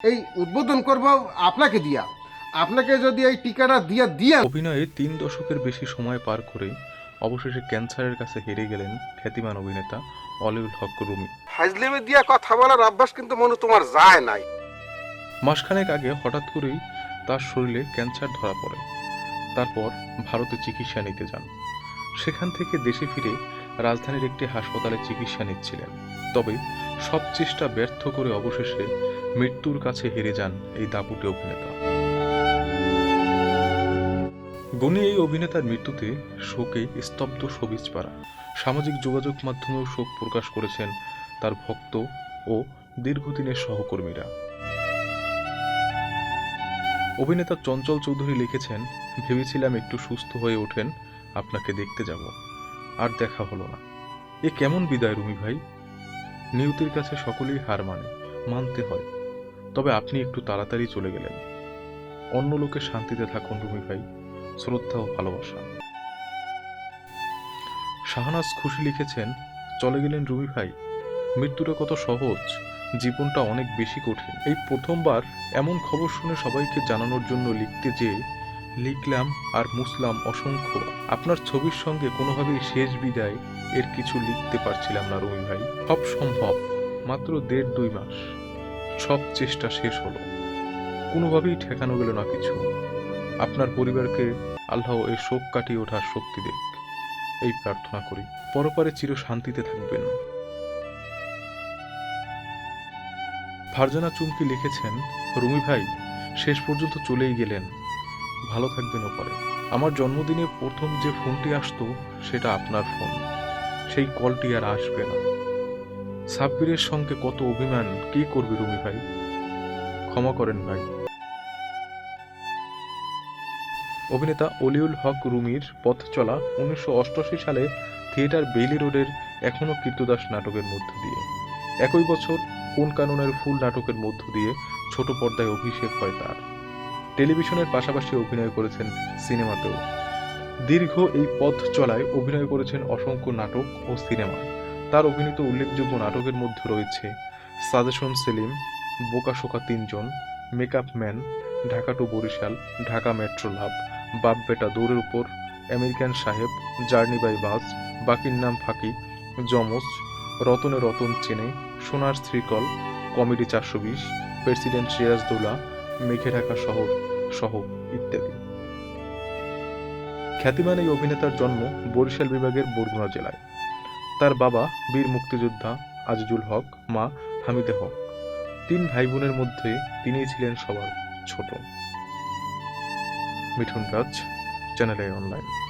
এই উদ্বোধন করব আপনাকে দিয়া। আপনাকে যদি এই টিকাটা দিয়া দিয়া অভিনয়ে তিন দশকের বেশি সময় পার করে অবশেষে ক্যান্সারের কাছে হেরে গেলেন খ্যাতিমান অভিনেতা অলিউল হক রুমি। ফাজলিমে দিয়া কথা বলার অভ্যাস কিন্তু মনে তোমার যায় নাই। মাসখানেক আগে হঠাৎ করেই তার শরীরে ক্যান্সার ধরা পড়ে। তারপর ভারতে চিকিৎসা নিতে যান। সেখান থেকে দেশে ফিরে রাজধানীর একটি হাসপাতালে চিকিৎসা নিচ্ছিলেন। তবে সব চেষ্টা ব্যর্থ করে অবশেষে মৃত্যুর কাছে হেরে যান এই দাপুটে অভিনেতা। গুণী এই অভিনেতার মৃত্যুতে শোকে স্তব্ধ সবিজ পাড়া। সামাজিক যোগাযোগ মাধ্যমেও শোক প্রকাশ করেছেন তার ভক্ত ও দীর্ঘদিনের সহকর্মীরা। অভিনেতা চঞ্চল চৌধুরী লিখেছেন, ভেবেছিলাম একটু সুস্থ হয়ে ওঠেন, আপনাকে দেখতে যাব। আর দেখা হলো না। এ কেমন বিদায় রুমি ভাই? নিয়তির কাছে সকলেই হার মানে মানতে হয়। তবে আপনি একটু তাড়াতাড়ি চলে গেলেন। অন্য লোকে শান্তিতে থাকুন রুমি ভাই। শ্রদ্ধা ও ভালোবাসা। শাহনাজ খুশি লিখেছেন, চলে গেলেন রুমি ভাই। মৃত্যুটা কত সহজ, জীবনটা অনেক বেশি কঠিন। এই প্রথমবার এমন খবর শুনে সবাইকে জানানোর জন্য লিখতে যেয়ে লিখলাম আর মুসলাম অসংখ্য। আপনার ছবির সঙ্গে কোনোভাবেই শেষ বিদায় এর কিছু লিখতে পারছিলাম না রুমি ভাই। সব সম্ভব, মাত্র দেড় দুই মাস। সব চেষ্টা শেষ হলো। কোনোভাবেই ঠেকানো গেল না কিছু। আপনার পরিবারকে আল্লাহ এই শোক কাটিয়ে ওঠার শক্তি দেখ। এই প্রার্থনা করি, পরপারে চির শান্তিতে থাকবেন। ফারজানা চুমকি লিখেছেন, রুমি ভাই, শেষ পর্যন্ত চলেই গেলেন। ভালো থাকবেন ওপারে। আমার জন্মদিনে প্রথম যে ফোনটি আসতো, সেটা আপনার ফোন। সেই কলটি আর আসবে না। সাব্বিরের সঙ্গে কত অভিমান, কি করবে রুমি ভাই? ক্ষমা করেন ভাই। অভিনেতা অলিউল হক রুমির পথ চলা উনিশশো অষ্টআশি সালে থিয়েটার বেইলি রোডের এখনও কীর্তদাস নাটকের মধ্য দিয়ে। একই বছর কোন কাননের ফুল নাটকের মধ্য দিয়ে ছোট পর্দায় অভিষেক হয় তার। টেলিভিশনের পাশাপাশি অভিনয় করেছেন সিনেমাতেও। দীর্ঘ এই পথ চলায় অভিনয় করেছেন অসংখ্য নাটক ও সিনেমা। তার অভিনীত উল্লেখযোগ্য নাটকের মধ্যে রয়েছে সাজেশন সেলিম বোকাশোকা তিনজন, makeup man, Dhaka to Barishal, Dhaka metro love, বাপ বেটা দৌড়ের উপর, আমেরিকান সাহেব, জার্নি বাই বাস, বাকির নাম ফাঁকি, যমজ, রতনে রতন চেনে, সোনার শ্রীকল কমেডি চারশো বিশ, প্রেসিডেন্ট সিরাজদৌলা মেঘে ঢাকা শহর সহ ইত্যাদি। খ্যাতিমান এই অভিনেতার জন্ম বরিশাল বিভাগের বরগুনা জেলায়। তার বাবা বীর মুক্তিযোদ্ধা আজিজুল হক, মা হামিদে হক। তিন ভাই বোনের মধ্যে তিনিই ছিলেন সবার ছোট। Mithun Raj, channel online.